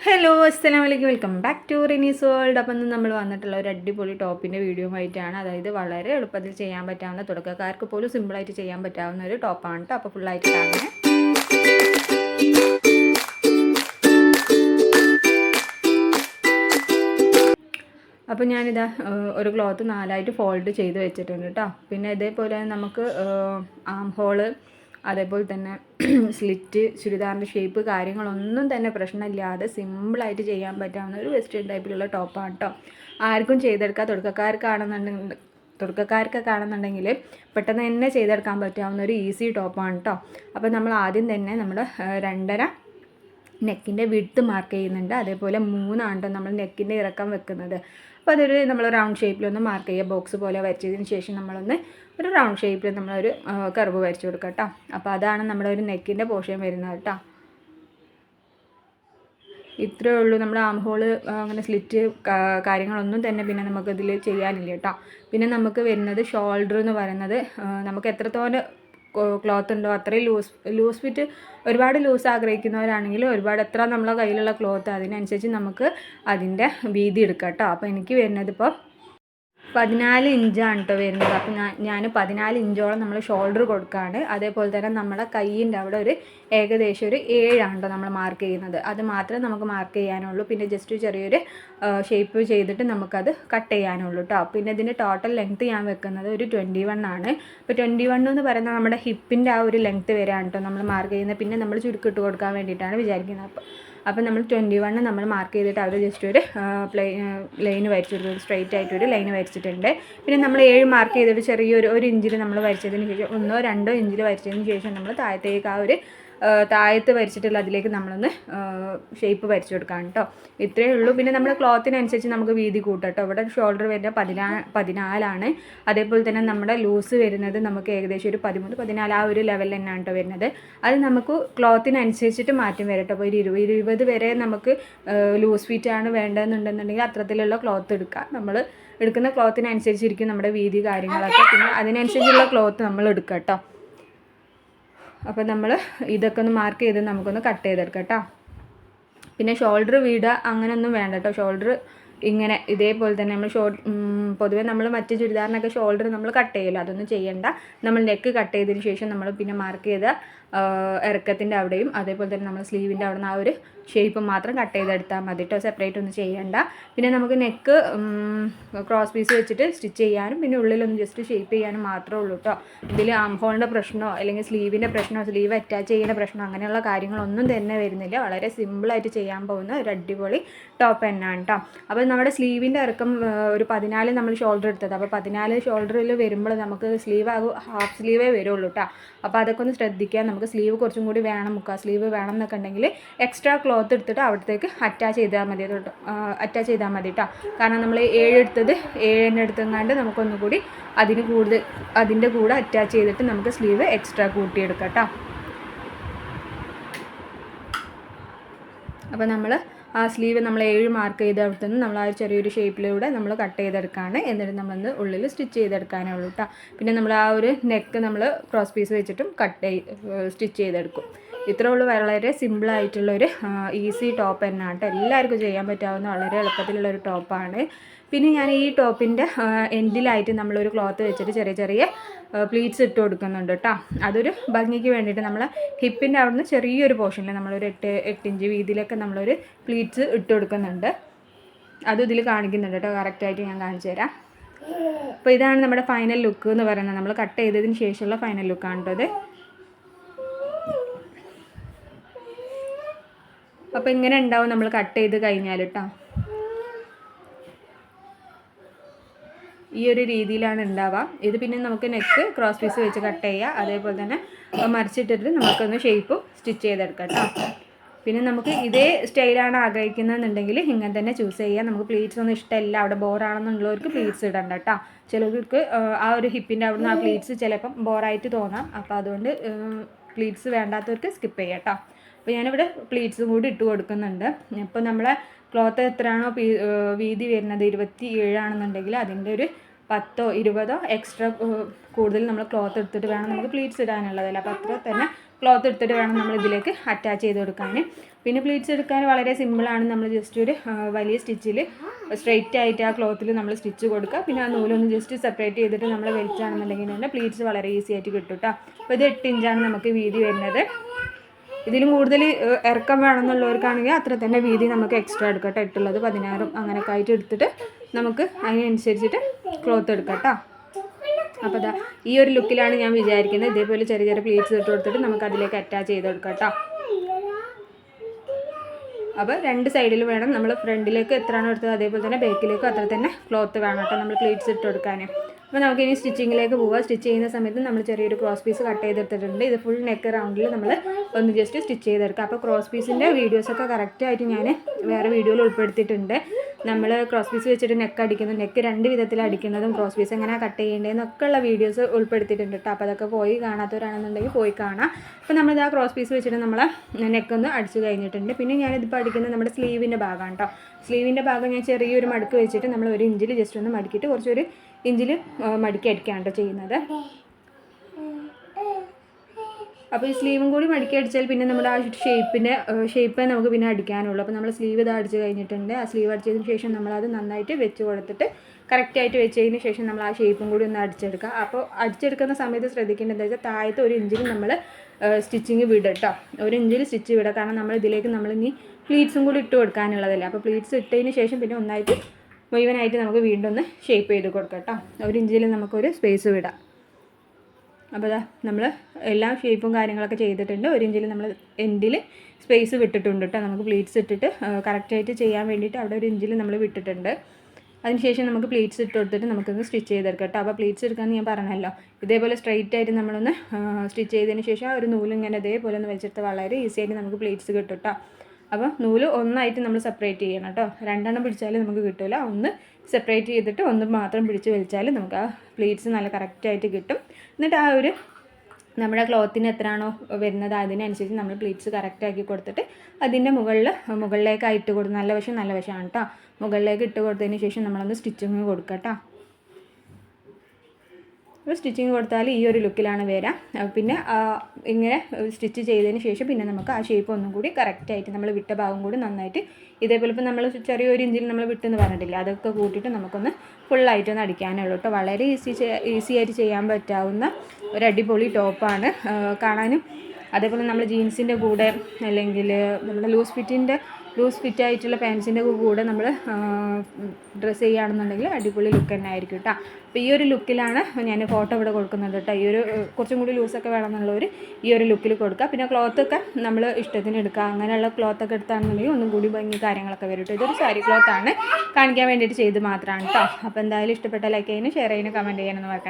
Hello അസ്സലാം വലൈക്കും welcome back to Rinee's world അപ്പം നമ്മൾ വന്നിട്ടുള്ള ഒരു അടിപൊളി ടോപ്പിന്റെ വീഡിയോ ആയിട്ടാണ്. അതായത് വളരെ എളുപ്പത്തിൽ ചെയ്യാൻ പറ്റാവുന്ന തുടക്കക്കാർക്ക് പോലും സിമ്പിളായിട്ട് ചെയ്യാൻ പറ്റാവുന്ന ഒരു ടോപ്പാണ് കേട്ടോ അപ്പോൾ ഫുള്ളായിട്ട് കാണുന്നത് അപ്പോൾ ഞാനിതാ ഒരു ക്ലോത്ത് നാലായിട്ട് ഫോൾഡ് ചെയ്ത് വെച്ചിട്ടുണ്ട് കേട്ടോ പിന്നെ ഇതേപോലെ നമുക്ക് ആം ഹോൾ അതേപോലെ തന്നെ സ്ലിറ്റ് ചുരിദാറിന്റെ ഷേപ്പ് കാര്യങ്ങളൊന്നും തന്നെ പ്രശ്നമില്ലാതെ സിമ്പിളായിട്ട് ചെയ്യാൻ പറ്റാവുന്ന ഒരു വെസ്റ്റേൺ ടൈപ്പിലുള്ള ടോപ്പാണ് കേട്ടോ ആർക്കും ചെയ്തെടുക്കാം തുടക്കക്കാർക്കാണെന്നുണ്ടെങ്കിൽ തുടക്കക്കാർക്കൊക്കെ ആണെന്നുണ്ടെങ്കിൽ പെട്ടെന്ന് തന്നെ ചെയ്തെടുക്കാൻ പറ്റാവുന്ന ഒരു ഈസി ടോപ്പാണ് കേട്ടോ അപ്പോൾ നമ്മൾ ആദ്യം തന്നെ നമ്മൾ രണ്ടര നെക്കിന്റെ വിഡ്ത്ത് മാർക്ക് ചെയ്യുന്നുണ്ട്. അതേപോലെ മൂന്നാണ് നമ്മൾ നെക്കിന്റെ ഇറക്കം വെക്കുന്നത്. അപ്പോൾ അതൊരു നമ്മൾ റൗണ്ട് ഷേപ്പിലൊന്ന് മാർക്ക് ചെയ്യുക. ബോക്സ് പോലെ വരച്ചതിന് ശേഷം നമ്മളൊന്ന് ഒരു റൗണ്ട് ഷേപ്പിൽ നമ്മളൊരു കർവ് വരച്ചു കൊടുക്കുക കേട്ടോ. അപ്പോൾ അതാണ് നമ്മുടെ ഒരു നെക്കിന്റെ പോർഷൻ വരുന്നത് കേട്ടോ. ഇത്രയേ ഉള്ളൂ. നമ്മുടെ ആം ഹോൾ അങ്ങനെ സ്ലിറ്റ് കാര്യങ്ങളൊന്നും തന്നെ പിന്നെ നമുക്കിതിൽ ചെയ്യാനില്ല കേട്ടോ. പിന്നെ നമുക്ക് വരുന്നത് ഷോൾഡർ എന്ന് പറയുന്നത് നമുക്ക് എത്രത്തോളം ക്ലോത്ത് ഉണ്ടോ? അത്രയും ലൂസ് ലൂസ് ഫിറ്റ് ഒരുപാട് ലൂസ് ആഗ്രഹിക്കുന്നവരാണെങ്കിൽ ഒരുപാട് എത്ര നമ്മളെ കയ്യിലുള്ള ക്ലോത്ത് അതിനനുസരിച്ച് നമുക്ക് അതിന്റെ വീതി എടുക്കാം കേട്ടോ. അപ്പോൾ എനിക്ക് വരുന്നത് ഇപ്പോൾ പതിനാല് ഇഞ്ചാണ് കേട്ടോ വരുന്നത്. അപ്പോൾ ഞാൻ ഞാൻ പതിനാല് ഇഞ്ചോളം നമ്മൾ ഷോൾഡർ കൊടുക്കുകയാണ് അതേപോലെ തന്നെ നമ്മുടെ കയ്യിന്റെ അവിടെ ഒരു ഏകദേശം ഒരു ഏഴാണ് കേട്ടോ നമ്മൾ മാർക്ക് ചെയ്യുന്നത്. അത് മാത്രമേ നമുക്ക് മാർക്ക് ചെയ്യാനുള്ളൂ. പിന്നെ ജസ്റ്റ് ചെറിയൊരു ഷേപ്പ് ചെയ്തിട്ട് നമുക്കത് കട്ട് ചെയ്യാനുള്ളൂ കേട്ടോ പിന്നെ ഇതിന്റെ ടോട്ടൽ ലെങ്ത്ത് ഞാൻ വെക്കുന്നത് ഒരു ട്വന്റി വൺ ആണ്. ഇപ്പോൾ ട്വന്റി വൺ എന്ന് പറയുന്നത് നമ്മുടെ ഹിപ്പിന്റെ ആ ഒരു ലെങ്ത്ത് വരെയാണ് കേട്ടോ നമ്മൾ മാർക്ക് ചെയ്യുന്നത്. പിന്നെ നമ്മൾ ചുരുക്കിട്ട് കൊടുക്കാൻ വേണ്ടിയിട്ടാണ് വിചാരിക്കുന്നത്. അപ്പോൾ അപ്പോൾ നമ്മൾ ട്വന്റി വണ്ണ് നമ്മൾ മാർക്ക് ചെയ്തിട്ട് അവർ ജസ്റ്റ് ഒരു പ്ലേ ലൈന് വരച്ചിട്ടുണ്ട് ഒരു സ്ട്രൈറ്റ് ആയിട്ട് ഒരു ലൈന് വരച്ചിട്ടുണ്ട്. പിന്നെ നമ്മൾ ഏഴ് മാർക്ക് ചെയ്തിട്ട് ചെറിയൊരു ഒരു ഇഞ്ചിൽ നമ്മൾ വരച്ചതിന് ശേഷം ഒന്നോ രണ്ടോ ഇഞ്ചിൽ വരച്ചതിന് ശേഷം നമ്മൾ താഴത്തേക്ക് ആ ഒരു താഴത്ത് വരച്ചിട്ടുള്ള അതിലേക്ക് നമ്മളൊന്ന് ഷേപ്പ് വരച്ചു കൊടുക്കാം കേട്ടോ ഇത്രയേ ഉള്ളൂ. പിന്നെ നമ്മൾ ക്ലോത്തിനനുസരിച്ച് നമുക്ക് വീതി കൂട്ടാം കേട്ടോ ഇവിടെ ഷോൾഡർ വരുന്നത് പതിനാ പതിനാലാണ്. അതേപോലെ തന്നെ നമ്മുടെ ലൂസ് വരുന്നത് നമുക്ക് ഏകദേശം ഒരു പതിമൂന്ന് പതിനാല് ആ ഒരു ലെവലിൽ തന്നെയാണ് കേട്ടോ വരുന്നത്. അത് നമുക്ക് ക്ലോത്തിനനുസരിച്ചിട്ട് മാറ്റം വരും കേട്ടോ അപ്പോൾ ഒരു ഇരുപത് ഇരുപത് വരെ നമുക്ക് ലൂസ് ഫിറ്റ് ആണ് വേണ്ടതെന്നുണ്ടെന്നുണ്ടെങ്കിൽ അത്രത്തിലുള്ള ക്ലോത്ത് എടുക്കാം. നമ്മൾ എടുക്കുന്ന ക്ലോത്തിനനുസരിച്ചിരിക്കും നമ്മുടെ വീതി കാര്യങ്ങളൊക്കെ. പിന്നെ അതിനനുസരിച്ചുള്ള ക്ലോത്ത് നമ്മൾ എടുക്കാം കേട്ടോ അപ്പോൾ നമ്മൾ ഇതൊക്കെ ഒന്ന് മാർക്ക് ചെയ്ത് നമുക്കൊന്ന് കട്ട് ചെയ്തെടുക്കാം കേട്ടോ പിന്നെ ഷോൾഡർ വീടുക അങ്ങനെയൊന്നും വേണ്ട കേട്ടോ ഷോൾഡർ ഇങ്ങനെ ഇതേപോലെ തന്നെ നമ്മൾ ഷോൾ പൊതുവേ നമ്മൾ മറ്റ് ചുരിദാറിനൊക്കെ ഷോൾഡർ നമ്മൾ കട്ട് ചെയ്യില്ല അതൊന്നും ചെയ്യണ്ട. നമ്മൾ നെക്ക് കട്ട് ചെയ്തതിന് ശേഷം നമ്മൾ പിന്നെ മാർക്ക് ചെയ്ത ഇറക്കത്തിന്റെ അവിടെയും അതേപോലെ തന്നെ നമ്മൾ സ്ലീവിന്റെ അവിടെ നിന്ന് ആ ഒരു ഷേപ്പ് മാത്രം കട്ട് ചെയ്തെടുത്താൽ മതി കേട്ടോ സെപ്പറേറ്റ് ഒന്നും ചെയ്യണ്ട. പിന്നെ നമുക്ക് നെക്ക് ക്രോസ് പീസ് വെച്ചിട്ട് സ്റ്റിച്ച് ചെയ്യാനും പിന്നെ ഉള്ളിലൊന്ന് ജസ്റ്റ് ഷേപ്പ് ചെയ്യാനും മാത്രമേ ഉള്ളൂ കേട്ടോ ഇതിൽ ആം ഹോളിന്റെ പ്രശ്നമോ അല്ലെങ്കിൽ സ്ലീവിന്റെ പ്രശ്നമോ സ്ലീവ് അറ്റാച്ച് ചെയ്യുന്ന പ്രശ്നമോ അങ്ങനെയുള്ള കാര്യങ്ങളൊന്നും തന്നെ വരുന്നില്ല. വളരെ സിമ്പിളായിട്ട് ചെയ്യാൻ പോകുന്ന ഒരു അടിപൊളി ടോപ്പ് തന്നെയാണ് കേട്ടോ അപ്പോൾ നമ്മുടെ സ്ലീവിന്റെ ഇറക്കം ഒരു പതിനാല് നമ്മൾ ഷോൾഡർ എടുത്തത്. അപ്പോൾ പതിനാല് ഷോൾഡറിൽ വരുമ്പോൾ നമുക്ക് സ്ലീവ് ആകും ഹാഫ് സ്ലീവേ വരുള്ളൂ കേട്ടോ അപ്പോൾ അതൊക്കെ ഒന്ന് ശ്രദ്ധിക്കുക. നമുക്ക് സ്ലീവ് കുറച്ചും കൂടി വേണം മുക്കാൽ സ്ലീവ് വേണം എന്നൊക്കെ ഉണ്ടെങ്കിൽ എക്സ്ട്രാ ക്ലോത്ത് എടുത്തിട്ട് അവിടത്തേക്ക് അറ്റാച്ച് ചെയ്താൽ മതി. അറ്റാച്ച് ചെയ്താൽ മതി കേട്ടോ കാരണം നമ്മൾ ഏഴ് എടുത്തത് ഏഴിന്റെ എടുത്തെങ്ങാണ്ട് നമുക്കൊന്നുകൂടി അതിന് കൂടുതൽ അതിന്റെ കൂടെ അറ്റാച്ച് ചെയ്തിട്ട് നമുക്ക് സ്ലീവ് എക്സ്ട്രാ കൂട്ടിയെടുക്കാം കേട്ടോ അപ്പോൾ നമ്മൾ ആ സ്ലീവ് നമ്മൾ ഏഴ് മാർക്ക് ചെയ്ത് അവിടുത്തെ നിന്ന് നമ്മൾ ആ ചെറിയൊരു ഷേപ്പിലൂടെ നമ്മൾ കട്ട് ചെയ്തെടുക്കുകയാണ് എന്നിട്ട് നമ്മളൊന്ന് ഉള്ളിൽ സ്റ്റിച്ച് ചെയ്തെടുക്കാനേ ഉള്ളൂ കേട്ടോ പിന്നെ നമ്മൾ ആ ഒരു നെക്ക് നമ്മൾ ക്രോസ് പീസ് വെച്ചിട്ടും കട്ട് ചെയ്ത് സ്റ്റിച്ച് ചെയ്തെടുക്കും. ഇത്രേ ഉള്ളൂ. വളരെ സിമ്പിളായിട്ടുള്ളൊരു ഈസി ടോപ്പ് തന്നെ കേട്ടോ എല്ലാവർക്കും ചെയ്യാൻ പറ്റാവുന്ന വളരെ എളുപ്പത്തിലുള്ള ഒരു ടോപ്പാണ് പിന്നെ ഞാൻ ഈ ടോപ്പിന്റെ എൻഡിലായിട്ട് നമ്മളൊരു ക്ലോത്ത് വെച്ചിട്ട് ചെറിയ ചെറിയ പ്ലീറ്റ്സ് ഇട്ട് കൊടുക്കുന്നുണ്ട് കേട്ടോ അതൊരു ഭംഗിക്ക് വേണ്ടിയിട്ട് നമ്മൾ ഹിപ്പിന്റെ അവിടുന്ന് ചെറിയൊരു പോർഷനിൽ നമ്മളൊരു എട്ട് എട്ട് ഇഞ്ച് വീതിയിലൊക്കെ നമ്മളൊരു പ്ലീറ്റ്സ് ഇട്ട് കൊടുക്കുന്നുണ്ട്. അതും ഇതിൽ കാണിക്കുന്നുണ്ട് കേട്ടോ കറക്റ്റായിട്ട് ഞാൻ കാണിച്ചു തരാം. അപ്പോൾ ഇതാണ് നമ്മുടെ ഫൈനൽ ലുക്ക് എന്ന് പറയുന്നത്. നമ്മൾ കട്ട് ചെയ്തതിന് ശേഷമുള്ള ഫൈനൽ ലുക്കാണ് കേട്ടോ അപ്പോൾ ഇങ്ങനെ ഉണ്ടാവും നമ്മൾ കട്ട് ചെയ്ത് കഴിഞ്ഞാൽ കേട്ടോ ഈ ഒരു രീതിയിലാണ് ഉണ്ടാവുക. ഇത് പിന്നെ നമുക്ക് നെക്ക് ക്രോസ് പീസ് വെച്ച് കട്ട് ചെയ്യുക അതേപോലെ തന്നെ മറിച്ചിട്ടിട്ട് നമുക്കൊന്ന് ഷേപ്പ് സ്റ്റിച്ച് ചെയ്തെടുക്കാം കേട്ടോ പിന്നെ നമുക്ക് ഇതേ സ്റ്റൈലാണ് ആഗ്രഹിക്കുന്നതെന്നുണ്ടെങ്കിൽ ഇങ്ങനെ തന്നെ ചൂസ് ചെയ്യാം. നമുക്ക് പ്ലീറ്റ്സ് ഒന്നും ഇഷ്ടമല്ല അവിടെ ബോറാണെന്നുള്ളവർക്ക് പ്ലീറ്റ്സ് ഇടണ്ട കേട്ടോ ചിലർക്ക് ആ ഒരു ഹിപ്പിന്റെ അവിടെ നിന്ന് ആ പ്ലീറ്റ്സ് ചിലപ്പം ബോറായിട്ട് തോന്നാം. അപ്പോൾ അതുകൊണ്ട് പ്ലീറ്റ്സ് വേണ്ടാത്തവർക്ക് സ്കിപ്പ് ചെയ്യാം കേട്ടോ അപ്പോൾ ഞാനിവിടെ പ്ലീറ്റ്സും കൂടി ഇട്ട് കൊടുക്കുന്നുണ്ട്. ഇപ്പോൾ നമ്മളെ ക്ലോത്ത് എത്രയാണോ വീതി വരുന്നത് ഇരുപത്തി ഏഴാണെന്നുണ്ടെങ്കിൽ അതിന്റെ ഒരു പത്തോ ഇരുപതോ എക്സ്ട്രാ കൂടുതൽ നമ്മൾ ക്ലോത്ത് എടുത്തിട്ട് വേണം നമുക്ക് പ്ലീറ്റ്സ് ഇടാനുള്ളതല്ല. അപ്പോൾ അത്ര തന്നെ ക്ലോത്ത് എടുത്തിട്ട് വേണം നമ്മൾ ഇതിലേക്ക് അറ്റാച്ച് ചെയ്ത് കൊടുക്കാൻ. പിന്നെ പ്ലീറ്റ്സ് എടുക്കാൻ വളരെ സിമ്പിളാണ് നമ്മൾ ജസ്റ്റ് ഒരു വലിയ സ്റ്റിച്ചിൽ സ്ട്രെയിറ്റ് ആയിട്ട് ആ ക്ലോത്തിൽ നമ്മൾ സ്റ്റിച്ച് കൊടുക്കുക. പിന്നെ ആ നൂലൊന്ന് ജസ്റ്റ് സെപ്പറേറ്റ് ചെയ്തിട്ട് നമ്മൾ വലിച്ചാണെന്നുണ്ടെങ്കിൽ തന്നെ പ്ലീറ്റ്സ് വളരെ ഈസി ആയിട്ട് കിട്ടും കേട്ടോ അപ്പോൾ ഇത് എട്ട് ഇഞ്ചാണ് നമുക്ക് വീതി വരുന്നത്. ഇതിലും കൂടുതൽ ഇറക്കം വേണമെന്നുള്ളവർക്കാണെങ്കിൽ അത്ര തന്നെ വീതി നമുക്ക് എക്സ്ട്രാ എടുക്കാം കേട്ടോ എട്ടുള്ളത് പതിനാറും അങ്ങനെയൊക്കെ ആയിട്ട് എടുത്തിട്ട് നമുക്ക് അതിനനുസരിച്ചിട്ട് ക്ലോത്ത് എടുക്കാം കേട്ടോ അപ്പോൾ അതാ ഈ ഒരു ലുക്കിലാണ് ഞാൻ വിചാരിക്കുന്നത്. ഇതേപോലെ ചെറിയ ചെറിയ പ്ലേറ്റ്സ് ഇട്ട് കൊടുത്തിട്ട് നമുക്ക് അതിലേക്ക് അറ്റാച്ച് ചെയ്ത് കൊടുക്കാം കേട്ടോ അപ്പോൾ രണ്ട് സൈഡിൽ വേണം. നമ്മൾ ഫ്രണ്ടിലേക്ക് എത്രയാണോ എടുത്തത് അതേപോലെ തന്നെ ബാക്കിലേക്കും അത്ര തന്നെ ക്ലോത്ത് വേണം കേട്ടോ നമ്മൾ പ്ലേറ്റ്സ് ഇട്ട് കൊടുക്കാൻ അപ്പോൾ നമുക്ക് ഇനി സ്റ്റിച്ചിങ്ങിലേക്ക് പോവാം. സ്റ്റിച്ച് ചെയ്യുന്ന സമയത്ത് നമ്മൾ ചെറിയൊരു ക്രോസ് പീസ് കട്ട് ചെയ്തെടുത്തിട്ടുണ്ട്. ഇത് ഫുൾ നെക്ക് റൗണ്ടിൽ നമ്മൾ ഒന്ന് ജസ്റ്റ് സ്റ്റിച്ച് ചെയ്തെടുക്കുക അപ്പോൾ ക്രോസ് പീസിന്റെ വീഡിയോസൊക്കെ കറക്റ്റായിട്ട് ഞാൻ വേറെ വീഡിയോയിൽ ഉൾപ്പെടുത്തിയിട്ടുണ്ട്. നമ്മൾ ക്രോസ് പീസ് വെച്ചിട്ട് നെക്ക് അടിക്കുന്നു. നെക്ക് രണ്ട് വിധത്തിൽ അടിക്കുന്നതും ക്രോസ് പീസ് എങ്ങനെ കട്ട് ചെയ്യേണ്ടതെന്നൊക്കെ ഉള്ള വീഡിയോസ് ഉൾപ്പെടുത്തിയിട്ടുണ്ട് കേട്ടോ അപ്പോൾ അതൊക്കെ പോയി കാണാത്തവരാണെന്നുണ്ടെങ്കിൽ പോയി കാണാം. അപ്പോൾ നമ്മൾ ആ ക്രോസ് പീസ് വെച്ചിട്ട് നമ്മൾ നെക്കൊന്ന് അടിച്ച് കഴിഞ്ഞിട്ടുണ്ട്. പിന്നെ ഞാനിതിപ്പോൾ അടിക്കുന്നത് നമ്മുടെ സ്ലീവിന്റെ ഭാഗമാണ് കേട്ടോ സ്ലീവിന്റെ ഭാഗം ഞാൻ ചെറിയൊരു മടുക്ക് വെച്ചിട്ട് നമ്മൾ ഒരു ഇഞ്ചിൽ ജസ്റ്റ് ഒന്ന് മടുക്കിയിട്ട് കുറച്ചൊരു ഇഞ്ചിൽ മടക്കി അടിക്കുകയാണ് ചെയ്യുന്നത്. അപ്പോൾ ഈ സ്ലീവും കൂടി മടക്കി അടിച്ചാൽ പിന്നെ നമ്മുടെ ആ ഷേപ്പിന്റെ ഷേപ്പ് നമുക്ക് പിന്നെ അടിക്കാനുള്ളൂ. അപ്പോൾ നമ്മൾ സ്ലീവ് ഇത് അടിച്ച് കഴിഞ്ഞിട്ടുണ്ട്. ആ സ്ലീവ് അടിച്ചതിന് ശേഷം നമ്മളത് നന്നായിട്ട് വെച്ച് കൊടുത്തിട്ട് കറക്റ്റായിട്ട് വെച്ചതിന് ശേഷം നമ്മൾ ആ ഷേപ്പും കൂടി ഒന്ന് അടിച്ചെടുക്കുക അപ്പോൾ അടിച്ചെടുക്കുന്ന സമയത്ത് ശ്രദ്ധിക്കേണ്ടത് വെച്ചാൽ താഴത്തെ ഒരു ഇഞ്ചിൽ നമ്മൾ സ്റ്റിച്ചിങ് വിടട്ടോ ഒരു ഇഞ്ചിൽ സ്റ്റിച്ച് വിടുക കാരണം നമ്മൾ ഇതിലേക്ക് നമ്മൾ ഇനി പ്ലീറ്റ്സും കൂടി ഇട്ട് കൊടുക്കാനുള്ളതല്ലേ. അപ്പോൾ പ്ലീറ്റ്സ് ഇട്ടതിന് ശേഷം പിന്നെ ഒന്നായിട്ട് മുഴുവനായിട്ട് നമുക്ക് വീണ്ടും ഒന്ന് ഷേപ്പ് ചെയ്ത് കൊടുക്കാം കേട്ടോ ഒരു ഇഞ്ചിൽ നമുക്കൊരു സ്പേസ് വിടാം. അപ്പോൾ ദാ നമ്മൾ എല്ലാ ഷേപ്പും കാര്യങ്ങളൊക്കെ ചെയ്തിട്ടുണ്ട്. ഒരു ഇഞ്ചിൽ നമ്മൾ എൻഡിൽ സ്പേസ് വിട്ടിട്ടുണ്ട് കേട്ടോ നമുക്ക് പ്ലീറ്റ്സ് ഇട്ടിട്ട് കറക്റ്റായിട്ട് ചെയ്യാൻ വേണ്ടിയിട്ട് അവിടെ ഒരു ഇഞ്ചിൽ നമ്മൾ വിട്ടിട്ടുണ്ട്. അതിനുശേഷം നമുക്ക് പ്ലീറ്റ്സ് ഇട്ട് കൊടുത്തിട്ട് നമുക്കൊന്ന് സ്റ്റിച്ച് ചെയ്തെടുക്കാം കേട്ടോ അപ്പോൾ പ്ലീറ്റ്സ് എടുക്കാമെന്ന് ഞാൻ പറഞ്ഞല്ലോ. ഇതേപോലെ സ്ട്രൈറ്റ് ആയിട്ട് നമ്മളൊന്ന് സ്റ്റിച്ച് ചെയ്തതിന് ശേഷം ആ ഒരു നൂലിങ്ങനെ ഇതേപോലെ ഒന്ന് വലിച്ചെടുത്ത വളരെ ഈസിയായിട്ട് നമുക്ക് പ്ലീറ്റ്സ് കിട്ടും കേട്ടോ അപ്പോൾ നൂൽ ഒന്നായിട്ട് നമ്മൾ സെപ്പറേറ്റ് ചെയ്യണം കേട്ടോ. രണ്ടെണ്ണം പിടിച്ചാൽ നമുക്ക് കിട്ടില്ല ഒന്ന് സെപ്പറേറ്റ് ചെയ്തിട്ട് ഒന്ന് മാത്രം പിടിച്ച് വലിച്ചാൽ നമുക്ക് ആ പ്ലീറ്റ്സ് നല്ല കറക്റ്റായിട്ട് കിട്ടും. എന്നിട്ട് ആ ഒരു നമ്മുടെ ക്ലോത്തിന് എത്രയാണോ വരുന്നത് അതിനനുസരിച്ച് നമ്മൾ പ്ലീറ്റ്സ് കറക്റ്റ് ആക്കി കൊടുത്തിട്ട് അതിന്റെ മുകളിൽ മുകളിലേക്ക് ഇട്ട് കൊടുത്ത് നല്ല വശം നല്ല വശമാണ് കേട്ടോ. മുകളിലേക്ക് ഇട്ട് കൊടുത്തതിന് ശേഷം നമ്മളൊന്ന് സ്റ്റിച്ചിങ് കൊടുക്കാം കേട്ടോ. അപ്പോൾ സ്റ്റിച്ചിങ് കൊടുത്താൽ ഈ ഒരു ലുക്കിലാണ് വരാം പിന്നെ ഇങ്ങനെ സ്റ്റിച്ച് ചെയ്തതിന് ശേഷം പിന്നെ നമുക്ക് ആ ഷേപ്പ് ഒന്നും കൂടി കറക്റ്റായിട്ട് നമ്മൾ വിട്ട ഭാഗം കൂടി നന്നായിട്ട് ഇതേപോലെ ഇപ്പോൾ നമ്മൾ ചെറിയൊരു ഇഞ്ചിൽ നമ്മൾ വിട്ടെന്ന് പറഞ്ഞിട്ടില്ല അതൊക്കെ കൂട്ടിയിട്ട് നമുക്കൊന്ന് ഫുള്ളായിട്ടൊന്ന് അടിക്കാനുള്ളൂ കേട്ടോ. വളരെ ഈസി ഈസി ആയിട്ട് ചെയ്യാൻ പറ്റാവുന്ന ഒരു അടിപൊളി ടോപ്പാണ് കാണാനും അതേപോലെ നമ്മൾ ജീൻസിന്റെ കൂടെ അല്ലെങ്കിൽ നമ്മുടെ ലൂസ് ഫിറ്റിന്റെ ലൂസ് ഫിറ്റ് ആയിട്ടുള്ള പാൻസിന്റെ കൂടെ നമ്മൾ ഡ്രസ്സ് ചെയ്യുകയാണെന്നുണ്ടെങ്കിൽ അടിപൊളി ലുക്ക് തന്നെ ആയിരിക്കും കേട്ടോ അപ്പോൾ ഈ ഒരു ലുക്കിലാണ് ഞാൻ ഫോട്ടോ ഇവിടെ കൊടുക്കുന്നത് കേട്ടോ ഈ ഒരു കുറച്ചും കൂടി ലൂസൊക്കെ വേണമെന്നുള്ളവർ ഈ ഒരു ലുക്കിൽ കൊടുക്കുക. പിന്നെ ക്ലോത്തൊക്കെ നമ്മൾ ഇഷ്ടത്തിന് എടുക്കുക. അങ്ങനെയുള്ള ക്ലോത്തൊക്കെ എടുത്താണെന്നുണ്ടെങ്കിൽ ഒന്നും കൂടി ഭംഗി കാര്യങ്ങളൊക്കെ വരും കേട്ടോ ഇതൊരു സാരി ക്ലോത്താണ് കാണിക്കാൻ വേണ്ടിയിട്ട് ചെയ്ത് മാത്രമാണ് കേട്ടോ അപ്പോൾ എന്തായാലും ഇഷ്ടപ്പെട്ട ലൈക്ക് ചെയ്യാനും ഷെയർ ചെയ്യാനും കമന്റ് ചെയ്യാനൊന്നും മറക്കണ്ട.